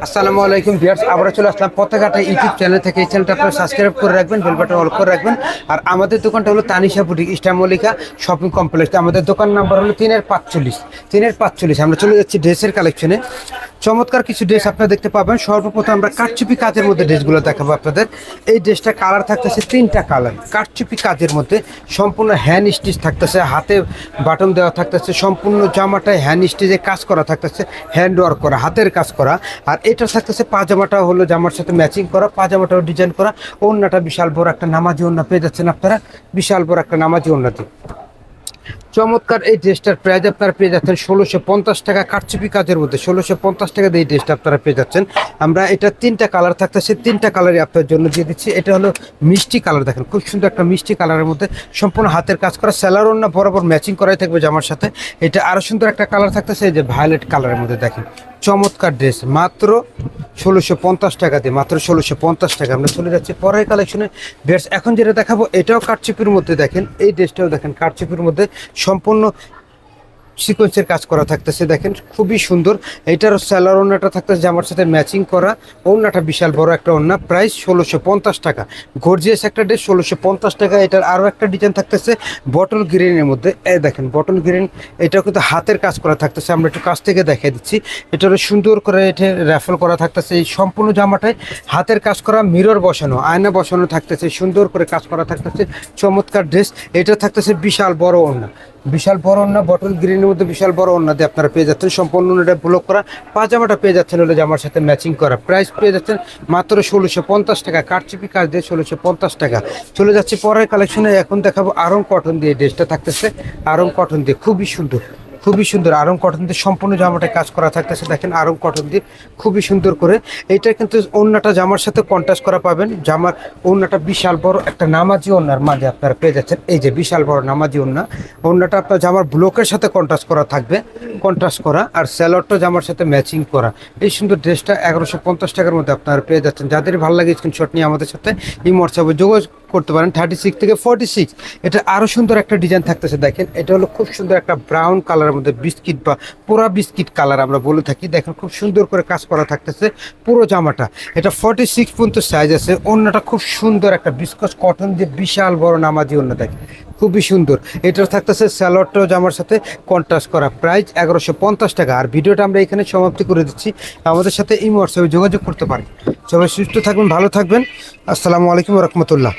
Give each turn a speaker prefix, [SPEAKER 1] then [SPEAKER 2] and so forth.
[SPEAKER 1] আসসালামু আলাইকুম ভিউয়ার্স আবার চলে আসলাম পতাকাটা ইউটিউব চ্যানেল থেকে। এই চ্যানেলটা আপনারা সাবস্ক্রাইব করে রাখবেন, বেল বাটন অল করে রাখবেন। আর আমাদের দোকানটা হলো Tanisha boutique Easter Mallika shopping complex. আমাদের দোকান নাম্বার হলো তিনের পাঁচচল্লিশ তিনের পাঁচচল্লিশ। আমরা চলে যাচ্ছি ড্রেসের কালেকশনে চমৎকার কিছু ড্রেস আপনারা দেখতে পাবেন। সর্বপ্রথম আমরা কারচুপি কাজের মধ্যে ড্রেসগুলো দেখাবো আপনাদের। এই ড্রেসটা কালার থাকতেছে তিনটা কালার কারচুপি কাজের মধ্যে সম্পূর্ণ হ্যান্ড স্টিচ থাকতেছে হাতে বাটন দেওয়া থাকতেছে সম্পূর্ণ জামাটায় হ্যান্ড স্টিচে কাজ করা থাকতেছে হ্যান্ড ওয়ার্ক করা হাতের কাজ করা। আর এটা থাকতেছে পাজামাটা হলো জামার সাথে ম্যাচিং করা পাজামাটাও ডিজাইন করা। ওড়নাটা বিশাল বড় একটা নামাজি ওড়না পেয়ে যাচ্ছেন আপনারা। বিশাল বড় একটা নামাজি ওড়নাতে। চমৎকার এই ড্রেসটার প্রাইস আপনারা পেয়ে যাচ্ছেন ষোলোশো পঞ্চাশ টাকা, কারচুপি কাজের মধ্যে ষোলোশো পঞ্চাশ টাকা দিয়ে এই ড্রেসটা আপনারা পেয়ে যাচ্ছেন। আমরা এটা তিনটা কালার থাকতেছে, তিনটা কালারই আপনার জন্য দিয়ে দিচ্ছি। এটা হলো মিষ্টি কালার দেখেন, খুব সুন্দর একটা মিষ্টি কালারের মধ্যে সম্পূর্ণ হাতের কাজ করা স্যালার না, বরাবর ম্যাচিং করাই থাকবে জামার সাথে। এটা আরও সুন্দর একটা কালার থাকতেছে, এই যে ভায়োলেট কালারের মধ্যে দেখেন, চমৎকার ড্রেস, মাত্র ষোলোশো পঞ্চাশ টাকা দিয়ে মাত্র ষোলোশো পঞ্চাশ টাকা। আমরা চলে যাচ্ছি পরের কালেকশনে ড্রেস এখন যেটা দেখাবো, এটাও কাটচিপির মধ্যে দেখেন। এই ড্রেসটাও দেখেন কাটচিপির মধ্যে সম্পূর্ণ সিকোয়েন্সের কাজ করা থাকতেছে, দেখেন, খুবই সুন্দর। এটারও স্যালার ওনাটা থাকতেছে জামার সাথে ম্যাচিং করা ওনাটা বিশাল বড় একটা ওনা প্রাইস ষোলোশো পঞ্চাশ টাকা। গর্জিয়াস একটা ড্রেস ষোলোশো পঞ্চাশ টাকা। এটার আরও একটা ডিজাইন থাকতেছে বটল গ্রিনের মধ্যে। এই দেখেন বটল গ্রিন এটাও কিন্তু হাতের কাজ করা থাকতেছে। আমরা একটু কাছ থেকে দেখিয়ে দিচ্ছি। এটারও সুন্দর করে এটা র্যাফল করা থাকতেছে। এই সম্পূর্ণ জামাটায় হাতের কাজ করা মিরর বসানো, আয়না বসানো থাকতেছে। সুন্দর করে কাজ করা থাকতেছে। চমৎকার ড্রেস এটা থাকতেছে বিশাল বড় ওড়না। বিশাল বড় ওড়না বটল গ্রিনের মধ্যে বিশাল বড় দিয়ে আপনারা পেয়ে যাচ্ছেন। সম্পূর্ণ এটা ব্লক করা। পাজামাটা পেয়ে যাচ্ছেন হলে জামার সাথে ম্যাচিং করা। প্রাইস পেয়ে যাচ্ছেন মাত্র ষোলোশো পঞ্চাশ টাকা। কারচিপি কাজ দিয়ে ষোলোশো পঞ্চাশ টাকা। চলে যাচ্ছে পরের কালেকশনে এখন দেখাবো আরং কটন দিয়ে ড্রেসটা থাকতেছে। আরং কটন দিয়ে। খুবই সুন্দর। খুবই সুন্দর আরং কটন দিয়ে সম্পূর্ণ জামাটা কাজ করা থাকতেছে। দেখেন আরং কটন দিয়ে খুবই সুন্দর করে। এটা কিন্তু অন্যটা জামার সাথে কন্ট্রাস্ট করা পাবেন। জামার অন্যটা বিশাল বড় একটা নামাজি ওনার মাঝে আপনারা পেয়ে যাচ্ছেন। এই যে বিশাল বড় নামাজি ওন্না। অন্যটা আপনার জামার ব্লকের সাথে কন্ট্রাস্ট করা থাকবে। কন্ট্রাস্ট করা আর স্যালোয়ারটা জামার সাথে ম্যাচিং করা। এই সুন্দর ড্রেসটা এগারোশো পঞ্চাশ টাকার মধ্যে আপনারা পেয়ে যাচ্ছেন। যাদের ভালো লাগে স্ক্রিনশট নিয়ে আমাদের সাথে এই হোয়াটসঅ্যাপে যোগাযোগ করতে পারেন থার্টি সিক্স থেকে ফর্টি সিক্স এটা আরও সুন্দর একটা ডিজাইন থাকতেছে, দেখেন। এটা হলো খুব সুন্দর একটা ব্রাউন কালারের মধ্যে বিস্কিট বা পুরা বিস্কিট কালার আমরা বলে থাকি। দেখেন, খুব সুন্দর করে কাজ করা থাকতেছে পুরো জামাটা। এটা ফর্টি সিক্স পর্যন্ত সাইজ আছে। অন্যটা খুব সুন্দর একটা বিস্কস কটন দিয়ে বিশাল বড় নামাজি অন্য, দেখেন। খুবই সুন্দর। এটা থাকতেছে স্যালোয়ারটাও জামার সাথে কন্ট্রাস্ট করা প্রাইস এগারোশো পঞ্চাশ টাকা। আর ভিডিওটা আমরা এখানে সমাপ্তি করে দিচ্ছি। আমাদের সাথে এই হোয়াটসঅ্যাপে যোগাযোগ করতে পারেন। সবাই সুস্থ থাকবেন, ভালো থাকবেন। আসসালামু আলাইকুম রহমতুল্লাহ।